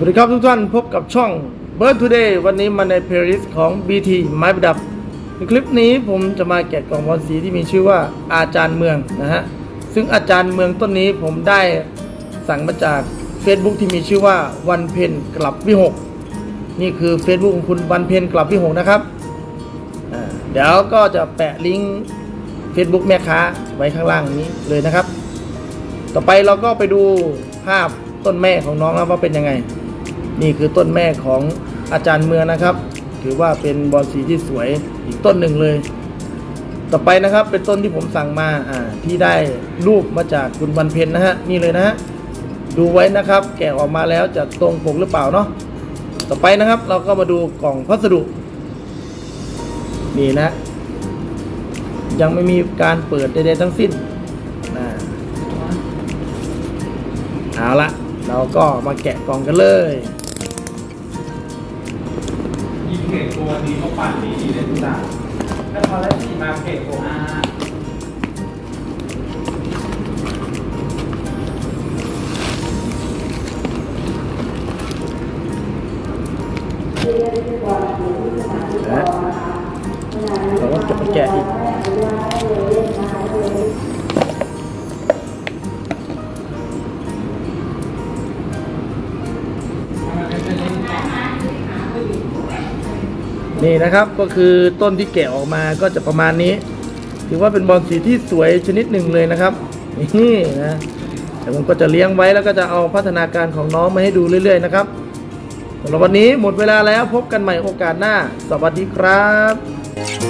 สวัสดีครับทุกท่านพบกับช่อง Bird Today วันนี้มาในเพลย์ลิสต์ของ BT ไม้ประดับ ในคลิปนี้ผมจะมาแกะกล่องบอลสีที่มีชื่อว่าอาจารย์เมืองนะฮะ ซึ่งอาจารย์เมืองต้นนี้ผมได้สั่งมาจาก Facebook ที่มีชื่อว่าวันเพนกลับวิหก นี่คือ Facebook ของคุณวันเพนกลับวิหกนะครับ เดี๋ยวก็จะแปะลิงก์ Facebook แม่ค้าไว้ข้างล่างนี้เลยนะครับ ต่อไปเราก็ไปดูภาพต้นแม่ของน้องแล้วว่าเป็นยังไง นี่คือต้นแม่ของอาจารย์เมืองนะครับ ถือว่าเป็นบอลสีที่สวยอีกต้นหนึ่งเลย ต่อไปนะครับเป็นต้นที่ผมสั่งมาอ่าที่ได้รูปมาจากคุณวันเพ็ญนะฮะนี่เลยนะฮะดูไว้นะครับ แกะออกมาแล้วจะตรงปกหรือเปล่าเนาะต่อไปนะครับเราก็มาดูกล่องพัสดุนี่นะยังไม่มีการเปิดใดๆทั้งสิ้นนะเอาละเราก็มาแกะกล่องกันเลย ยิงเพจตัวนี้เขาปั่นดีดีเลยทุกท่านแล้วพอแล้วที่มาเพจตัวอานะเราก็จะมาแกะอีก นี่นะครับก็คือต้นที่แกะออกมาก็จะประมาณนี้ ถือว่าเป็นบอลสีที่สวยชนิดหนึ่งเลยนะครับนี่นะแต่ผมก็จะเลี้ยงไว้แล้วก็จะเอาพัฒนาการของน้องมาให้ดูเรื่อยๆนะครับสำหรับวันนี้หมดเวลาแล้วพบกันใหม่โอกาสหน้า สวัสดีครับ